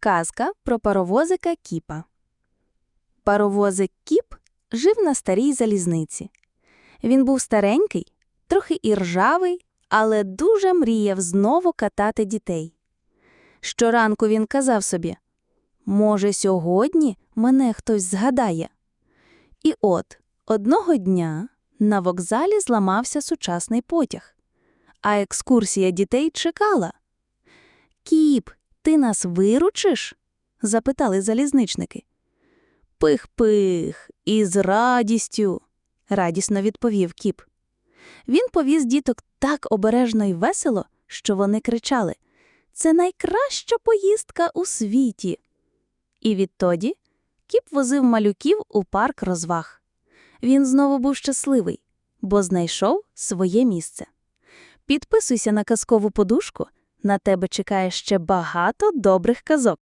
Казка про паровозика Кіпа. Паровозик Кіп жив на старій залізниці. Він був старенький, трохи і ржавий, але дуже мріяв знову катати дітей. Щоранку він казав собі: Може, сьогодні мене хтось згадає. І от одного дня на вокзалі зламався сучасний потяг, а екскурсія дітей чекала. Ти нас виручиш? запитали залізничники. Пих-пих, із радістю, радісно відповів кіп. Він повіз діток так обережно й весело, що вони кричали Це найкраща поїздка у світі. І відтоді кіп возив малюків у парк розваг. Він знову був щасливий, бо знайшов своє місце. Підписуйся на казкову подушку, на тебе чекає ще багато добрих казок.